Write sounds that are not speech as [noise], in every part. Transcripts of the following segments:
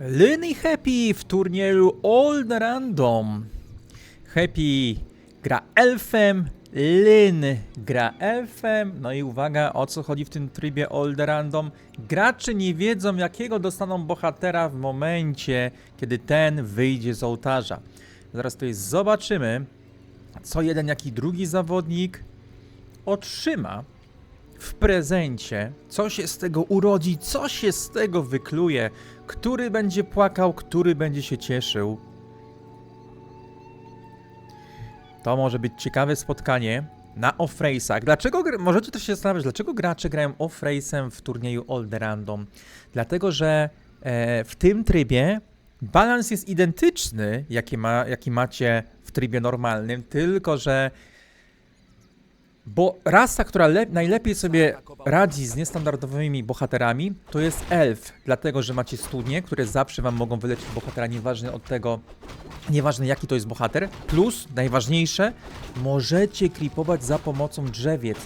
Lyn i Happy w turnieju All Random. Happy gra elfem, Lyn gra elfem. No i uwaga, o co chodzi w tym trybie All Random. Gracze nie wiedzą, jakiego dostaną bohatera w momencie, kiedy ten wyjdzie z ołtarza. Zaraz tutaj zobaczymy, co jeden, jak i drugi zawodnik otrzyma w prezencie, co się z tego urodzi, co się z tego wykluje, który będzie płakał, który będzie się cieszył. To może być ciekawe spotkanie na off-race'ach. Dlaczego, możecie też się zastanawiać, dlaczego gracze grają off-race'em w turnieju the Random? Dlatego, że e, w tym trybie balans jest identyczny, jaki, ma, jaki macie w trybie normalnym, tylko że bo rasa, która le- najlepiej sobie radzi z niestandardowymi bohaterami, to jest elf. Dlatego, że macie studnie, które zawsze wam mogą wyleczyć bohatera, nieważne od tego, nieważne jaki to jest bohater. Plus, najważniejsze, możecie klipować za pomocą drzewiec.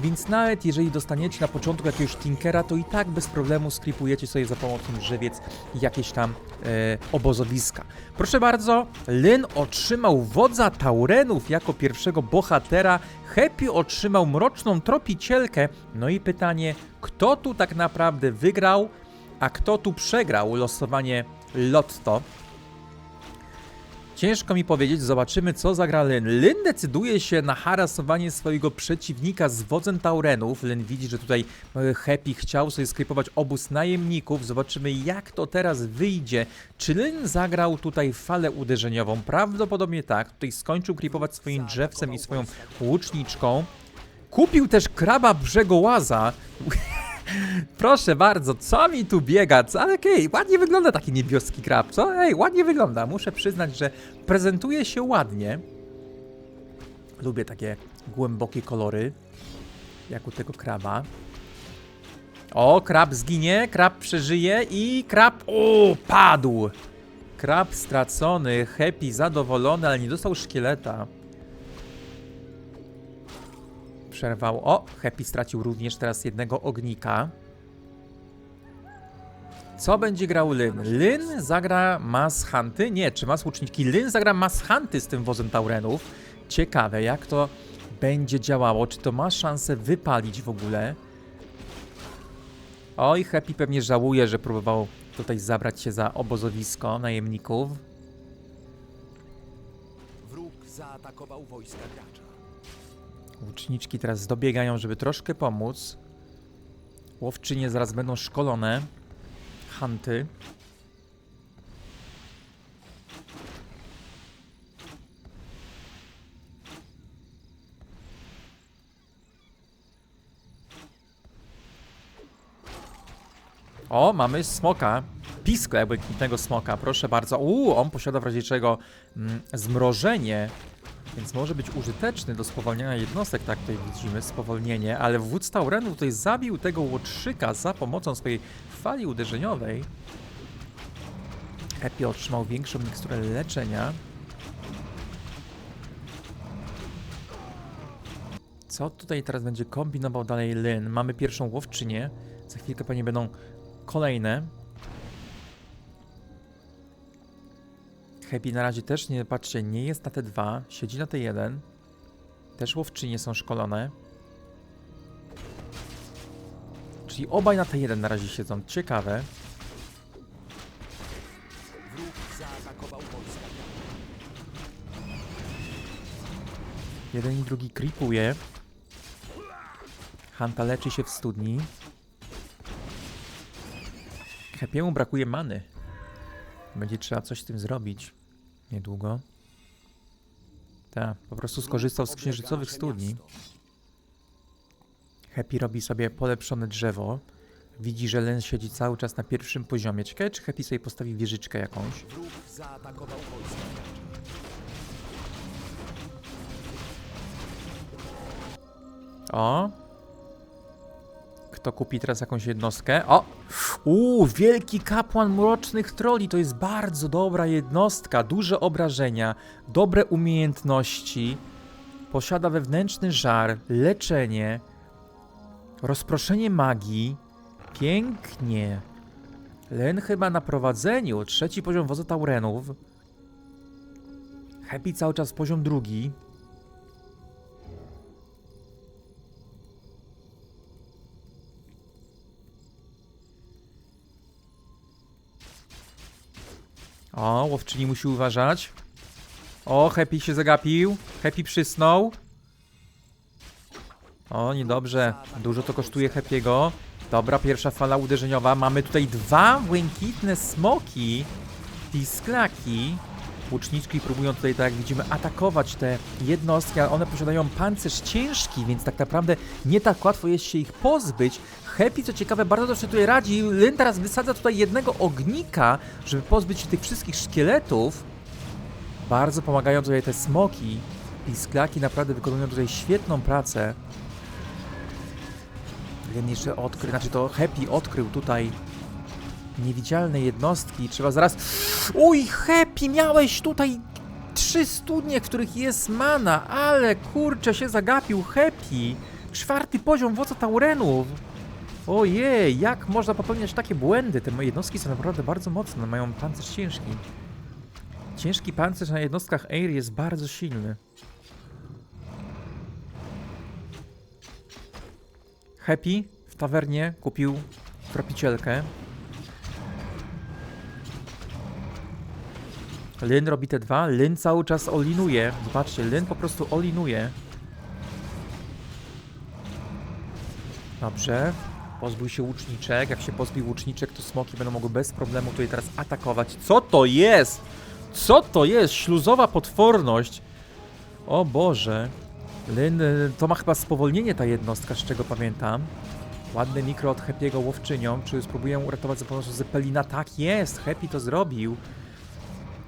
Więc nawet jeżeli dostaniecie na początku jakiegoś Tinkera, to i tak bez problemu skripujecie sobie za pomocą drzewiec jakieś tam e, obozowiska. Proszę bardzo, Lyn otrzymał wodza Taurenów jako pierwszego bohatera, Happy otrzymał mroczną tropicielkę. No i pytanie, kto tu tak naprawdę wygrał, a kto tu przegrał losowanie Lotto? Ciężko mi powiedzieć, zobaczymy co zagra Lyn. Lyn decyduje się na harasowanie swojego przeciwnika z wodzem Taurenów. Lyn widzi, że tutaj e, Happy chciał sobie skrypować obóz najemników. Zobaczymy jak to teraz wyjdzie. Czy Lyn zagrał tutaj falę uderzeniową? Prawdopodobnie tak. Tutaj skończył kripować swoim drzewcem i swoją łuczniczką. Kupił też kraba brzegołaza. Proszę bardzo, co mi tu biega? Co? Ale okej, ładnie wygląda taki niebieski krab, co? Ej, ładnie wygląda. Muszę przyznać, że prezentuje się ładnie. Lubię takie głębokie kolory, jak u tego kraba. O, krab zginie, krab przeżyje i krab... O, padł! Krab stracony, happy, zadowolony, ale nie dostał szkieleta. Przerwał. O, Happy stracił również teraz jednego ognika. Co będzie grał Lyn? Lyn zagra Mass Hunty? Nie, czy Mass Łuczniczki? Lyn zagra Mass Hunty z tym wozem Taurenów. Ciekawe, jak to będzie działało. Czy to ma szansę wypalić w ogóle? Oj, Happy pewnie żałuje, że próbował tutaj zabrać się za obozowisko najemników. Wróg zaatakował wojska gracza. Łuczniczki teraz dobiegają, żeby troszkę pomóc. Łowczynie zaraz będą szkolone. Hunty. O, mamy smoka. Piskle błękitnego smoka, proszę bardzo. Uuu, on posiada w razie czego mm, zmrożenie, więc może być użyteczny do spowolnienia jednostek, tak tutaj widzimy, spowolnienie, ale wódz Taurenu tutaj zabił tego łotrzyka za pomocą swojej fali uderzeniowej. Happy otrzymał większą miksturę leczenia. Co tutaj teraz będzie kombinował dalej Lyn? Mamy pierwszą łowczynię, za chwilkę pewnie będą kolejne. Happy na razie też nie, patrzcie, nie jest na T2, siedzi na T1. Też łowczynie są szkolone. Czyli obaj na T1 na razie siedzą, ciekawe. Jeden i drugi creepuje. Hanta leczy się w studni. Happy'emu brakuje many. Będzie trzeba coś z tym zrobić. Niedługo. Tak, po prostu skorzystał z księżycowych studni. Happy robi sobie polepszone drzewo. Widzi, że Len siedzi cały czas na pierwszym poziomie. Ciekawe, czy Happy sobie postawi wieżyczkę jakąś. O. Kto kupi teraz jakąś jednostkę? O! Uuu, wielki kapłan mrocznych troli. To jest bardzo dobra jednostka. Duże obrażenia, dobre umiejętności. Posiada wewnętrzny żar, leczenie, rozproszenie magii. Pięknie. Len chyba na prowadzeniu. Trzeci poziom wozu Taurenów. Happy cały czas poziom drugi. O, łowczyni musi uważać. O, Happy się zagapił. Happy przysnął. O, niedobrze. Dużo to kosztuje Happy'ego. Dobra, pierwsza fala uderzeniowa. Mamy tutaj dwa błękitne smoki. Pisklaki. Łuczniczki próbują tutaj, tak jak widzimy, atakować te jednostki, ale one posiadają pancerz ciężki, więc tak naprawdę nie tak łatwo jest się ich pozbyć. Happy, co ciekawe, bardzo dobrze tutaj radzi. Lyn teraz wysadza tutaj jednego ognika, żeby pozbyć się tych wszystkich szkieletów. Bardzo pomagają tutaj te smoki. Pisklaki naprawdę wykonują tutaj świetną pracę. Len jeszcze odkrył, znaczy to Happy odkrył tutaj niewidzialne jednostki. Trzeba zaraz... Uj, Happy, miałeś tutaj trzy studnie, w których jest mana, ale kurczę się zagapił Happy. Czwarty poziom wodza Taurenów. Ojej, jak można popełniać takie błędy? Te moje jednostki są naprawdę bardzo mocne, mają pancerz ciężki. Ciężki pancerz na jednostkach Air jest bardzo silny. Happy w tawernie kupił tropicielkę. Lyn robi te dwa. Lyn cały czas olinuje. Zobaczcie, Lyn po prostu olinuje. Dobrze. Pozbył się łuczniczek. Jak się pozbył łuczniczek, to smoki będą mogły bez problemu tutaj teraz atakować. Co to jest? Co to jest? Śluzowa potworność. O Boże. Lyn, y, to ma chyba spowolnienie ta jednostka, z czego pamiętam. Ładny mikro od Happy'ego łowczynią. Czy spróbuję uratować za pomocą Zeppelina? Tak jest, Happy to zrobił.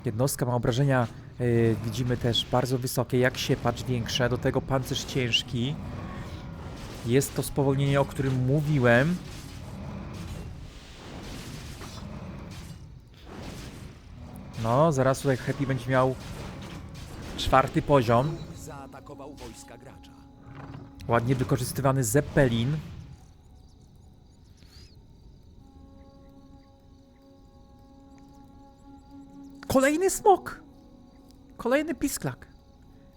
Jednostka ma obrażenia, y, widzimy też bardzo wysokie, jak siepacz większe, do tego pancerz ciężki. Jest to spowolnienie, o którym mówiłem. No, zaraz tutaj Happy będzie miał czwarty poziom. Ładnie wykorzystywany Zeppelin. Kolejny smok! Kolejny pisklak.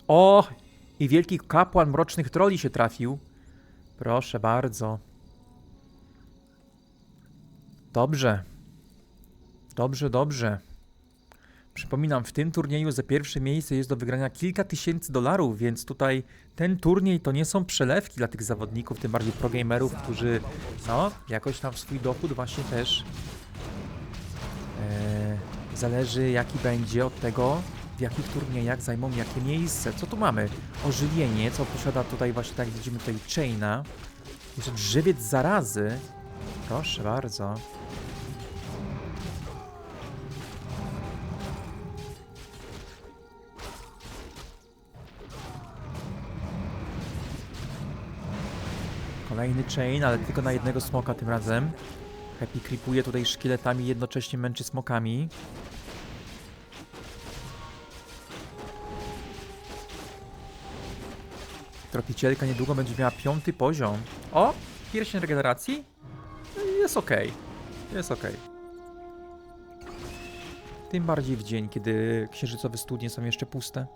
O! I wielki kapłan mrocznych troli się trafił. Proszę bardzo. Dobrze. Dobrze, dobrze. Przypominam, w tym turnieju za pierwsze miejsce jest do wygrania kilka tysięcy dolarów, więc tutaj ten turniej to nie są przelewki dla tych zawodników, tym bardziej progamerów, którzy no, jakoś tam swój dochód właśnie też e, zależy jaki będzie od tego, w jakich turniejach zajmą jakie miejsce. Co tu mamy? Ożywienie, co posiada tutaj właśnie, tak widzimy tutaj Chaina. Jeszcze drzewiec zarazy. Proszę bardzo. Kolejny chain, ale tylko na jednego smoka tym razem. Happy creepuje tutaj szkieletami, jednocześnie męczy smokami. Tropicielka niedługo będzie miała piąty poziom. O! Pierścień regeneracji? Jest ok. Jest ok. Tym bardziej w dzień, kiedy księżycowe studnie są jeszcze puste.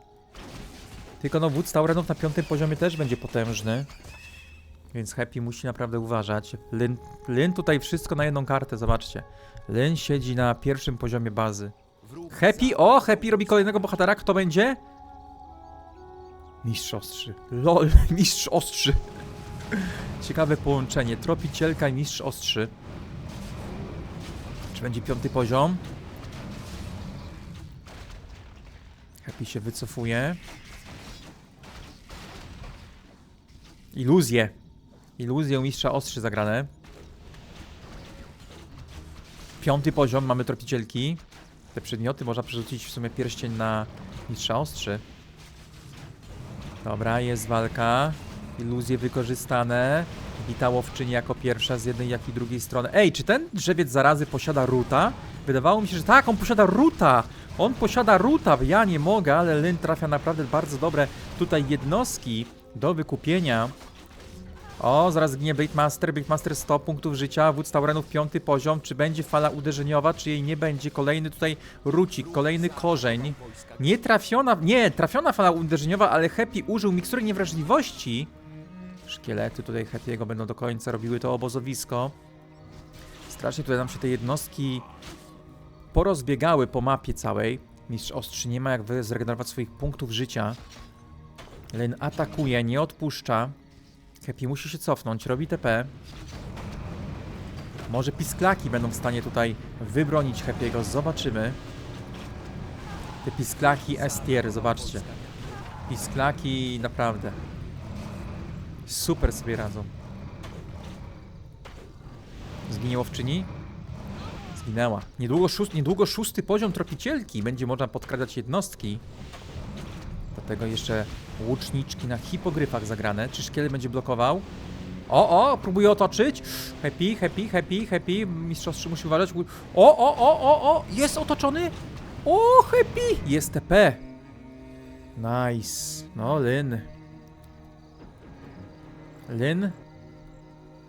Tylko no wódz na piątym poziomie też będzie potężny. Więc Happy musi naprawdę uważać. Lyn, tutaj wszystko na jedną kartę, zobaczcie. Lyn siedzi na pierwszym poziomie bazy. Happy, o, Happy robi kolejnego bohatera, kto będzie? Mistrz ostrzy. LOL, [laughs] mistrz ostrzy. Ciekawe połączenie, tropicielka i mistrz ostrzy. Czy będzie piąty poziom? Happy się wycofuje. Iluzje. U mistrza ostrzy zagrane. Piąty poziom, mamy tropicielki. Te przedmioty można przerzucić w sumie pierścień na mistrza ostrzy. Dobra, jest walka. Iluzje wykorzystane. Wita łowczyni jako pierwsza z jednej, jak i drugiej strony. Ej, czy ten drzewiec zarazy posiada ruta? Wydawało mi się, że tak, on posiada ruta! On posiada ruta, ja nie mogę, ale Lyn trafia naprawdę bardzo dobre tutaj jednostki do wykupienia. O, zaraz zginie Baitmaster, Baitmaster 100 punktów życia, wódz Taurenów piąty poziom, czy będzie fala uderzeniowa, czy jej nie będzie, kolejny tutaj rucik, kolejny korzeń, nie trafiona, nie, trafiona fala uderzeniowa, ale Happy użył mikstury niewrażliwości, szkielety tutaj Happy'ego będą do końca robiły to obozowisko, strasznie tutaj nam się te jednostki porozbiegały po mapie całej, mistrz ostrzy nie ma jak zregenerować swoich punktów życia, Len atakuje, nie odpuszcza, Happy musi się cofnąć, robi TP. Może pisklaki będą w stanie tutaj wybronić Happy'ego, zobaczymy. Te pisklaki S-tier, zobaczcie. Pisklaki naprawdę super sobie radzą. Zginie łowczyni? Zginęła. Niedługo, szóst, niedługo szósty poziom tropicielki. Będzie można podkradać jednostki. Do tego jeszcze łuczniczki na hipogryfach zagrane. Czy szkielet będzie blokował? O, o, próbuje otoczyć. Happy, happy, happy, happy. Mistrzostwo musi uważać. O, o, o, o, o, jest otoczony. O, happy. Jest TP. Nice. No, Lyn. Lyn.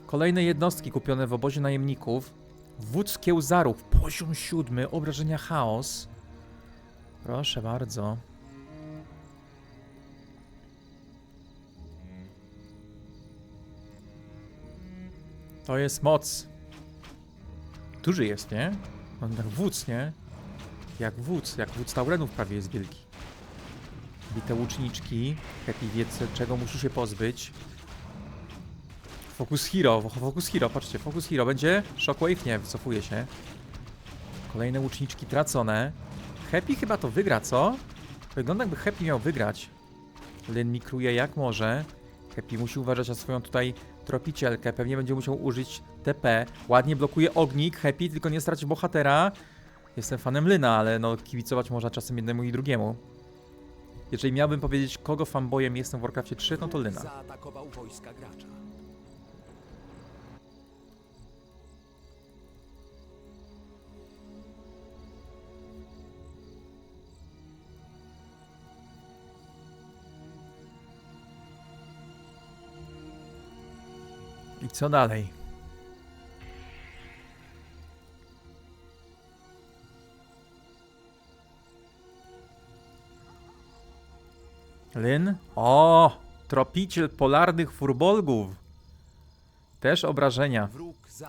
Kolejne jednostki kupione w obozie najemników. Wódz Kiełzarów, poziom siódmy, obrażenia chaos. Proszę bardzo. To jest moc. Duży jest, nie? On jak wódz, nie? Jak wódz, jak wódz Taurenów prawie jest wielki. Bite łuczniczki. Happy wie, czego musi się pozbyć. Focus Hero, Focus Hero, patrzcie, Focus Hero będzie. Shockwave nie, wycofuje się. Kolejne łuczniczki tracone. Happy chyba to wygra, co? Wygląda jakby Happy miał wygrać. Lyn mikruje jak może. Happy musi uważać na swoją tutaj tropicielkę. Pewnie będzie musiał użyć TP. Ładnie blokuje ognik. Happy tylko nie straci bohatera. Jestem fanem Lyna, ale no kibicować można czasem jednemu i drugiemu. Jeżeli miałbym powiedzieć, kogo fanboyem jestem w Warcraftie 3, no to Lyna. Zaatakował wojska gracza. Co dalej? Lyn? O! Tropiciel polarnych furbolgów. Też obrażenia.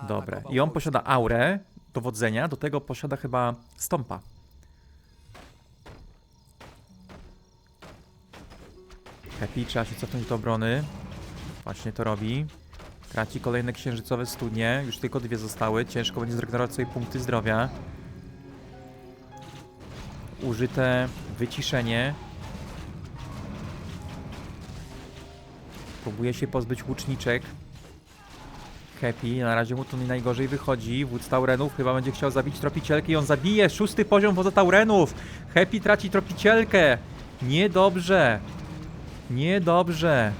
Dobre. I on posiada aurę dowodzenia, do tego posiada chyba stąpa. Happy, trzeba się cofnąć do obrony. Właśnie to robi. Traci kolejne księżycowe studnie. Już tylko dwie zostały. Ciężko będzie zregenerować sobie punkty zdrowia. Użyte wyciszenie. Próbuje się pozbyć łuczniczek. Happy, na razie mu to nie najgorzej wychodzi. Wódz Taurenów chyba będzie chciał zabić tropicielkę i on zabije. Szósty poziom wodza Taurenów. Happy traci tropicielkę. Niedobrze. Niedobrze.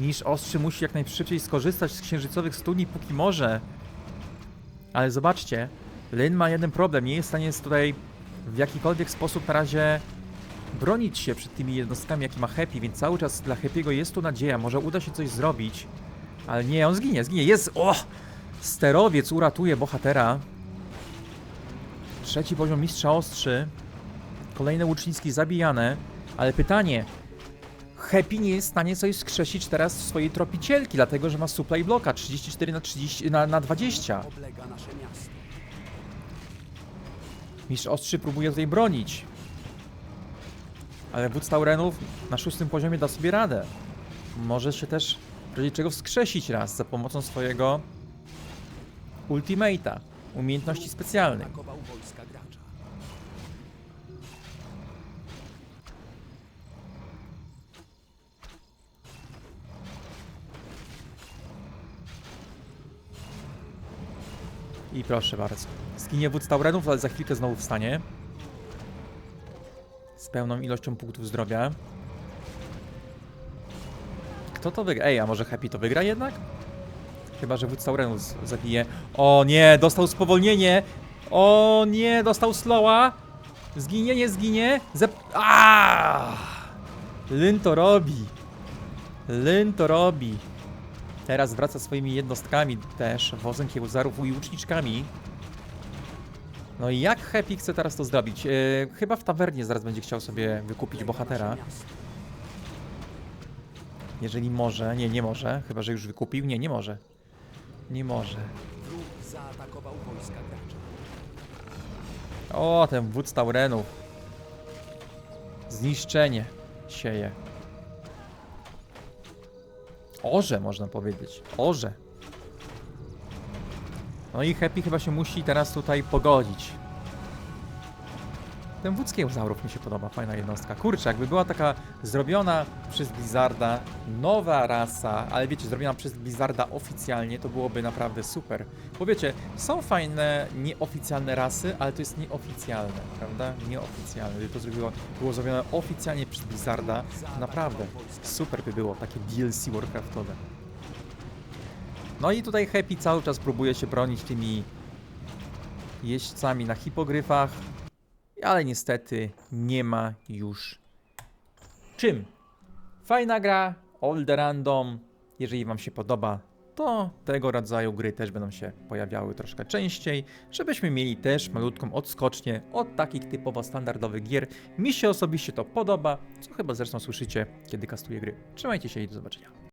Niż ostrzy musi jak najszybciej skorzystać z księżycowych studni, póki może. Ale zobaczcie, Lyn ma jeden problem. Nie jest w stanie tutaj w jakikolwiek sposób na razie bronić się przed tymi jednostkami, jaki ma Happy, więc cały czas dla Happy'ego jest tu nadzieja. Może uda się coś zrobić. Ale nie, on zginie, zginie. Jest! O! Sterowiec uratuje bohatera. Trzeci poziom mistrza ostrzy. Kolejne łuczniczki zabijane. Ale pytanie. Happy nie jest w stanie sobie skrzesić teraz swojej tropicielki, dlatego że ma supply bloka 34 na 30 na, na 20. Oblega nasze miasto. Mistrz ostrzy próbuje tutaj bronić. Ale wódz Taurenów na szóstym poziomie da sobie radę. Może się też czego wskrzesić raz za pomocą swojego ultimate'a, umiejętności specjalnej. I proszę bardzo. Zginie wódz Taurenów, ale za chwilkę znowu wstanie. Z pełną ilością punktów zdrowia. Kto to wygra? Ej, a może Happy to wygra jednak? Chyba, że wódz Taurenów zabije. O nie, dostał spowolnienie! O nie, dostał slowa! Zginie, nie zginie? Zep... Aaaa! Lyn to robi. Lyn to robi. Teraz wraca swoimi jednostkami też, wozem kiełzarów i łuczniczkami. No i jak Happy chce teraz to zrobić? E, chyba w tawernie zaraz będzie chciał sobie wykupić bohatera. Jeżeli może. Nie, nie może. Chyba, że już wykupił. Nie, nie może. Nie może. O, ten wódz Taurenów. Zniszczenie sieje. Orze, można powiedzieć. Orze. No i Happy chyba się musi teraz tutaj pogodzić. Ten wódz kiełzaurów mi się podoba, fajna jednostka. Kurczę, jakby była taka zrobiona przez Blizzarda nowa rasa, ale wiecie, zrobiona przez Blizzarda oficjalnie, to byłoby naprawdę super. Bo wiecie, są fajne, nieoficjalne rasy, ale to jest nieoficjalne, prawda? Nieoficjalne. Gdyby to zrobiło, było zrobione oficjalnie przez Blizzarda, to naprawdę super by było, takie DLC Warcraftowe. No i tutaj Happy cały czas próbuje się bronić tymi jeźdźcami na hipogryfach, ale niestety nie ma już czym. Fajna gra, all random. Jeżeli Wam się podoba, to tego rodzaju gry też będą się pojawiały troszkę częściej, żebyśmy mieli też malutką odskocznię od takich typowo standardowych gier. Mi się osobiście to podoba, co chyba zresztą słyszycie, kiedy kastuję gry. Trzymajcie się i do zobaczenia.